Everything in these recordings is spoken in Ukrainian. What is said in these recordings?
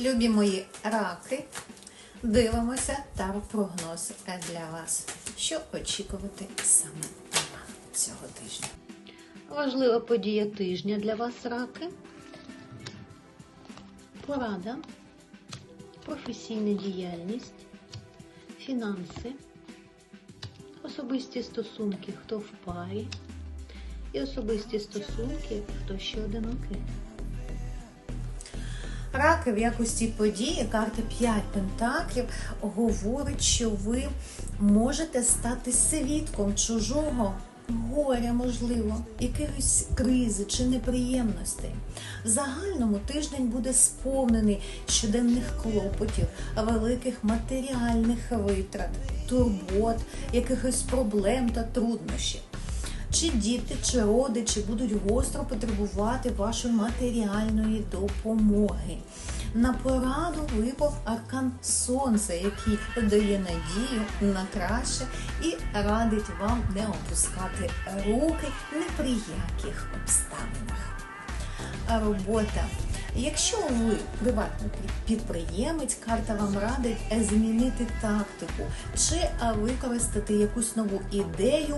Любі мої раки, дивимося таропрогноз для вас. Що очікувати саме цього тижня? Важлива подія тижня для вас, раки. Порада, професійна діяльність, фінанси, особисті стосунки, хто в парі, і особисті стосунки, хто ще одинокий. Раки в якості події, карта 5 пентаклів говорить, що ви можете стати свідком чужого горя, можливо, якихось кризи чи неприємностей. В загальному тиждень буде сповнений щоденних клопотів, великих матеріальних витрат, турбот, якихось проблем та труднощів. Чи діти, чи родичі будуть гостро потребувати вашої матеріальної допомоги. На пораду випав аркан Сонця, який дає надію на краще і радить вам не опускати руки ні при яких обставинах. Робота. Якщо ви приватний підприємець, карта вам радить змінити тактику чи використати якусь нову ідею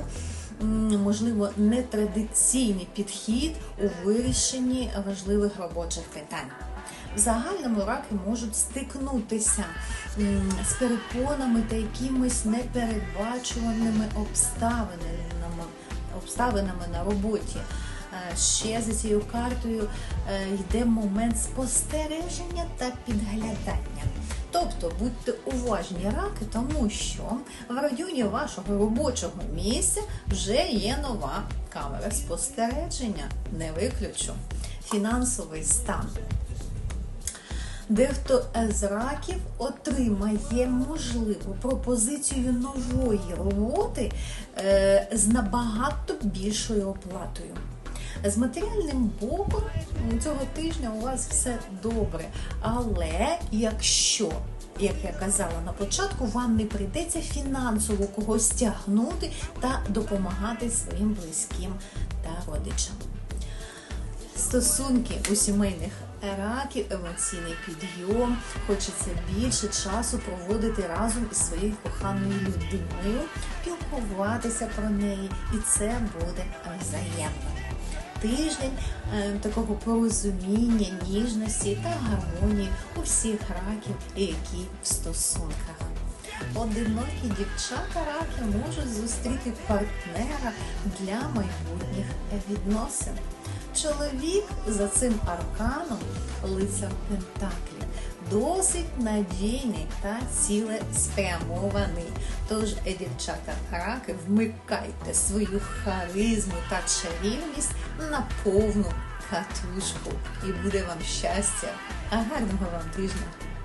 можливо, нетрадиційний підхід у вирішенні важливих робочих питань. В загальному раки можуть стикнутися з перепонами та якимись непередбачуваними обставинами, обставинами на роботі. Е, ще за цією картою е, йде момент спостереження та підглядання. Тобто будьте уважні раки, тому що в районі вашого робочого місця вже є нова камера спостереження. Не виключу. Фінансовий стан. Дехто з раків отримає можливу пропозицію нової роботи е, з набагато більшою оплатою. З матеріальним боком цього тижня у вас все добре. Але якщо, як я казала на початку, вам не прийдеться фінансово когось тягнути та допомагати своїм близьким та родичам. Стосунки у сімейних раків, емоційний підйом, хочеться більше часу проводити разом із своєю коханою людиною, спілкуватися про неї, і це буде взаємно тиждень е, такого порозуміння, ніжності та гармонії у всіх раків, які в стосунках. Одинокі дівчата раки можуть зустріти партнера для майбутніх відносин. Чоловік за цим арканом лицар Пентаклів досить надійний та цілеспрямований. Тож, дівчата, раки, вмикайте свою харизму та чарівність на повну катушку. І буде вам щастя. А гарного вам тижня!